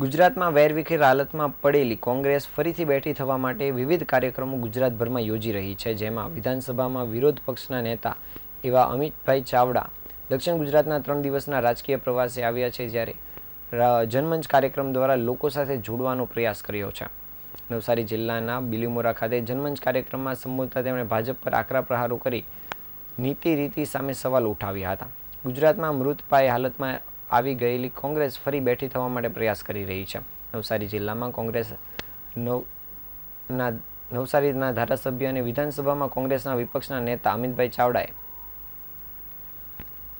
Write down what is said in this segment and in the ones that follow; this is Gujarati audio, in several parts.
ગુજરાતમાં વેરવિખેર હાલતમાં પડેલી કોંગ્રેસ ફરીથી બેઠી થવા માટે વિવિધ કાર્યક્રમો ગુજરાતભરમાં યોજી રહી છે, જેમાં વિધાનસભામાં વિરોધ પક્ષના નેતા એવા અમિતભાઈ ચાવડા દક્ષિણ ગુજરાતના ત્રણ દિવસના રાજકીય પ્રવાસે આવ્યા છે, જ્યારે જનમંચ કાર્યક્રમ દ્વારા લોકો સાથે જોડવાનો પ્રયાસ કર્યો છે. નવસારી જિલ્લાના બિલીમોરા ખાતે જનમંચ કાર્યક્રમમાં સંબોધતા તેમણે ભાજપ પર આકરા પ્રહારો કરી નીતિ રીતિ સામે સવાલ ઉઠાવ્યા હતા. ગુજરાતમાં મૃતપાય હાલતમાં આવી ગયેલી કોંગ્રેસ ફરી બેઠી થવા માટે પ્રયાસ કરી રહી છે. નવસારી જિલ્લામાં કોંગ્રેસ નવના નવસારીના ધારાસભ્ય અને વિધાનસભામાં કોંગ્રેસના વિપક્ષના નેતા અમિતભાઈ ચાવડાએ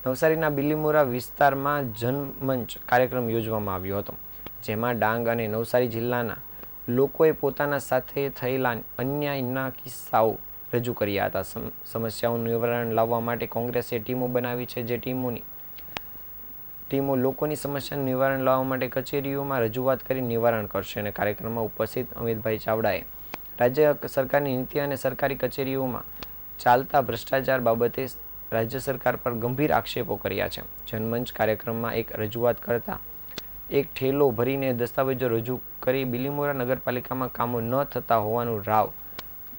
નવસારીના બિલીમોરા વિસ્તારમાં જનમંચ કાર્યક્રમ યોજવામાં આવ્યો હતો, જેમાં ડાંગ અને નવસારી જિલ્લાના લોકોએ પોતાના સાથે થયેલા અન્યાયના કિસ્સાઓ રજૂ કર્યા હતા. સમ- સમસ્યાઓનું નિવારણ લાવવા માટે કોંગ્રેસે ટીમો બનાવી છે, જે ટીમોની ટીમો લોકોની સમસ્યાનું નિવારણ લાવવા માટે કચેરીઓમાં રજૂઆત કરી નિવારણ કરશે અને કાર્યક્રમમાં ઉપસ્થિત અમિતભાઈ ચાવડાએ રાજ્ય સરકારની નીતિ અને સરકારી કચેરીઓમાં ચાલતા ભ્રષ્ટાચાર બાબતે રાજ્ય સરકાર પર ગંભીર આક્ષેપો કર્યા છે. જનમંચ કાર્યક્રમમાં એક રજૂઆત કરતા એક ઠેલો ભરીને દસ્તાવેજો રજૂ કરી બિલીમોરા નગરપાલિકામાં કામો ન થતા હોવાનું રાવ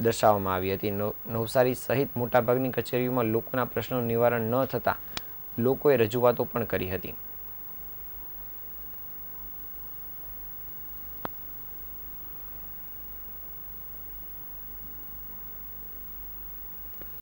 દર્શાવવામાં આવી હતી. નવ- નવસારી સહિત મોટાભાગની કચેરીઓમાં લોકોના પ્રશ્નો નિવારણ ન થતાં લોકોએ રજૂઆતો પણ કરી હતી.